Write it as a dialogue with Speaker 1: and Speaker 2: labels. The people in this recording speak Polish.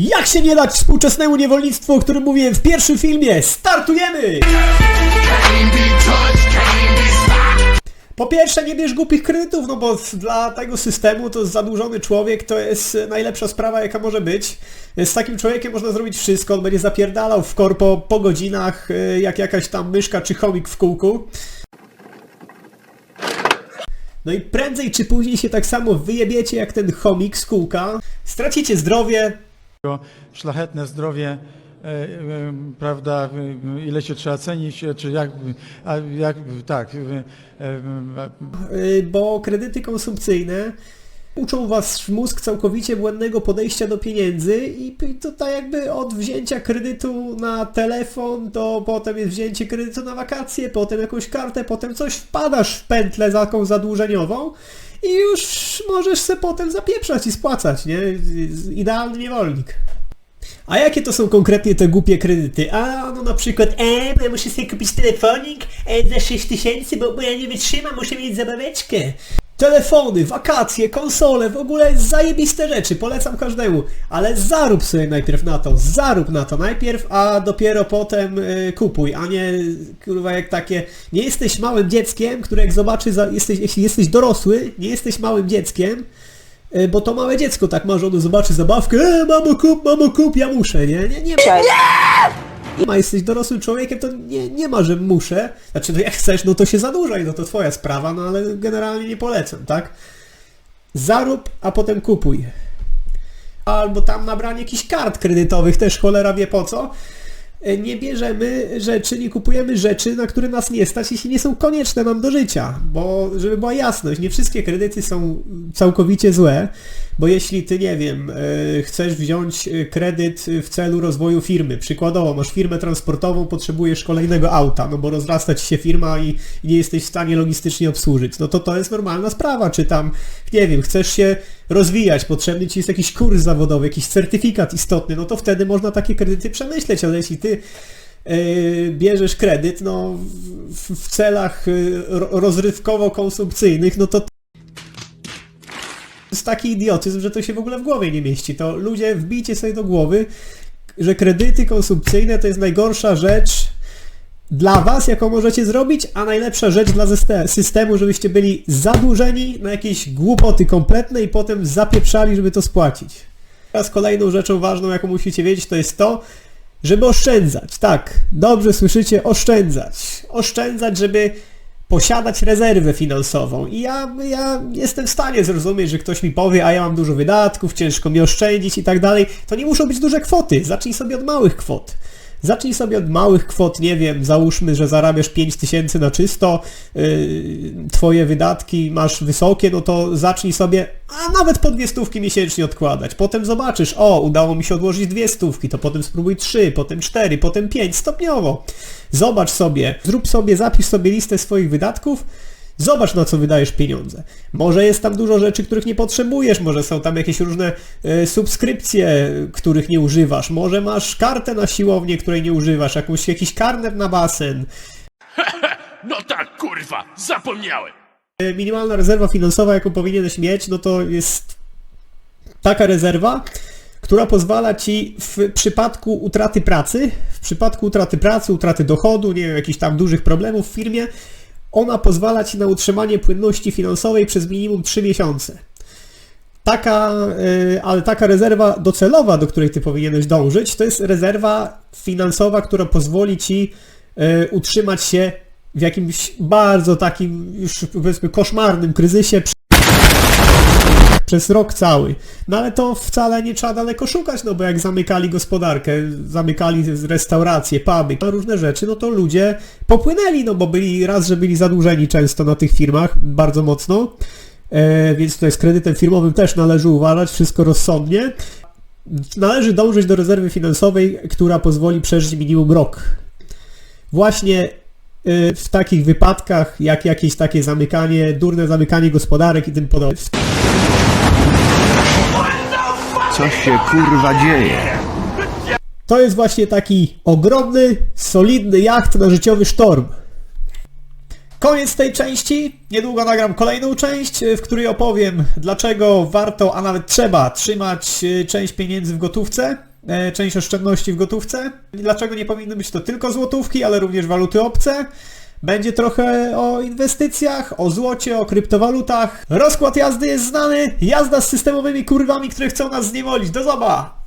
Speaker 1: Jak się nie dać współczesnemu niewolnictwu, o którym mówiłem w pierwszym filmie? Startujemy! Po pierwsze, nie bierz głupich kredytów, no bo dla tego systemu to zadłużony człowiek to jest najlepsza sprawa, jaka może być. Z takim człowiekiem można zrobić wszystko, on będzie zapierdalał w korpo po godzinach, y, jak jakaś tam myszka czy chomik w kółku. No i prędzej czy później się tak samo wyjebiecie jak ten chomik z kółka, stracicie zdrowie,
Speaker 2: Jego szlachetne zdrowie, e, e, prawda, e, ile się trzeba cenić, czy jak, jak tak,
Speaker 1: bo kredyty konsumpcyjne uczą was mózg całkowicie błędnego podejścia do pieniędzy i tak jakby od wzięcia kredytu na telefon, to potem jest wzięcie kredytu na wakacje, potem jakąś kartę, potem coś wpadasz w pętlę taką zadłużeniową i już możesz se potem zapieprzać i spłacać, nie? Idealny niewolnik. A jakie to są konkretnie te głupie kredyty? A, no na przykład, e, bo ja muszę sobie kupić telefonik e, za 6 tysięcy, bo, bo ja nie wytrzymam, muszę mieć zabaweczkę. Telefony, wakacje, konsole, w ogóle zajebiste rzeczy, polecam każdemu. Ale zarób sobie najpierw na to, zarób na to najpierw, a dopiero potem y, kupuj, a nie, kurwa, jak takie, nie jesteś małym dzieckiem, które jak zobaczy, za, jesteś, jeśli jesteś dorosły, nie jesteś małym dzieckiem, y, bo to małe dziecko tak ma, że ono zobaczy zabawkę, e, mamo kup, mamo kup, ja muszę, nie? Nie, nie, nie ma, jesteś dorosłym człowiekiem, to nie, nie ma, że muszę. Znaczy, no jak chcesz, no to się zadłużaj, no to twoja sprawa, no ale generalnie nie polecam, tak? Zarób, a potem kupuj. Albo tam nabranie jakichś kart kredytowych, też cholera wie po co. E, Nie bierzemy rzeczy, nie kupujemy rzeczy, na które nas nie stać, jeśli nie są konieczne nam do życia. Bo, żeby była jasność, nie wszystkie kredyty są całkowicie złe, bo jeśli ty, nie wiem, e, chcesz wziąć e, kredyt w celu rozwoju firmy, przykładowo masz firmę transportową, potrzebujesz kolejnego auta, no bo rozrasta ci się firma i, i nie jesteś w stanie logistycznie obsłużyć, no to to jest normalna sprawa, czy tam, nie wiem, chcesz się rozwijać, potrzebny ci jest jakiś kurs zawodowy, jakiś certyfikat istotny, no to wtedy można takie kredyty przemyśleć, ale jeśli ty e, bierzesz kredyt, no w, celach e, ro- rozrywkowo-konsumpcyjnych, no to jest taki idiotyzm, że to się w ogóle w głowie nie mieści. To ludzie wbijcie sobie do głowy, że kredyty konsumpcyjne to jest najgorsza rzecz dla was, jaką możecie zrobić, a najlepsza rzecz dla systemu, żebyście byli zadłużeni na jakieś głupoty kompletne i potem zapieprzali, żeby to spłacić. Teraz kolejną rzeczą ważną, jaką musicie wiedzieć, to jest to, żeby oszczędzać. Tak, dobrze słyszycie, oszczędzać. Oszczędzać, żeby posiadać rezerwę finansową. I ja, ja jestem w stanie zrozumieć, że ktoś mi powie, a ja mam dużo wydatków, ciężko mi oszczędzić i tak dalej. To nie muszą być duże kwoty. Zacznij sobie od małych kwot. Zacznij sobie od małych kwot, nie wiem, załóżmy, że zarabiasz 5000 na czysto, yy, twoje wydatki masz wysokie, no to zacznij sobie, a nawet po dwie stówki miesięcznie odkładać. Potem zobaczysz, o, udało mi się odłożyć dwie stówki, to potem spróbuj trzy, potem cztery, potem pięć, stopniowo. Zobacz sobie, zrób sobie, zapisz sobie listę swoich wydatków, Zobacz na co wydajesz pieniądze. Może jest tam dużo rzeczy, których nie potrzebujesz, może są tam jakieś różne e, subskrypcje, których nie używasz, może masz kartę na siłownię, której nie używasz, jakąś, jakiś karnet na basen.
Speaker 3: No tak, kurwa, zapomniałem.
Speaker 1: E, Minimalna rezerwa finansowa, jaką powinieneś mieć, no to jest taka rezerwa, która pozwala ci w przypadku utraty pracy, w przypadku utraty pracy, utraty dochodu, nie wiem, jakichś tam dużych problemów w firmie, ona pozwala ci na utrzymanie płynności finansowej przez minimum 3 miesiące. Taka, y, ale taka rezerwa docelowa, do której ty powinieneś dążyć, to jest rezerwa finansowa, która pozwoli ci y, utrzymać się w jakimś bardzo takim już powiedzmy koszmarnym kryzysie przez rok cały. No ale to wcale nie trzeba daleko szukać, no bo jak zamykali gospodarkę, zamykali restauracje, puby, różne rzeczy, no to ludzie popłynęli, no bo byli raz, że byli zadłużeni często na tych firmach, bardzo mocno, e, więc tutaj z kredytem firmowym też należy uważać, wszystko rozsądnie. Należy dążyć do rezerwy finansowej, która pozwoli przeżyć minimum rok. Właśnie y, w takich wypadkach, jak jakieś takie zamykanie, durne zamykanie gospodarek i tym podobne.
Speaker 4: Co się kurwa dzieje?
Speaker 1: To jest właśnie taki ogromny, solidny jacht na życiowy sztorm. Koniec tej części. Niedługo nagram kolejną część, y, w której opowiem, dlaczego warto, a nawet trzeba trzymać y, część pieniędzy w gotówce. e, część oszczędności w gotówce. Dlaczego nie powinny być to tylko złotówki, ale również waluty obce? Będzie trochę o inwestycjach, o złocie, o kryptowalutach. Rozkład jazdy jest znany. Jazda z systemowymi kurwami, które chcą nas zniewolić. Do zoba!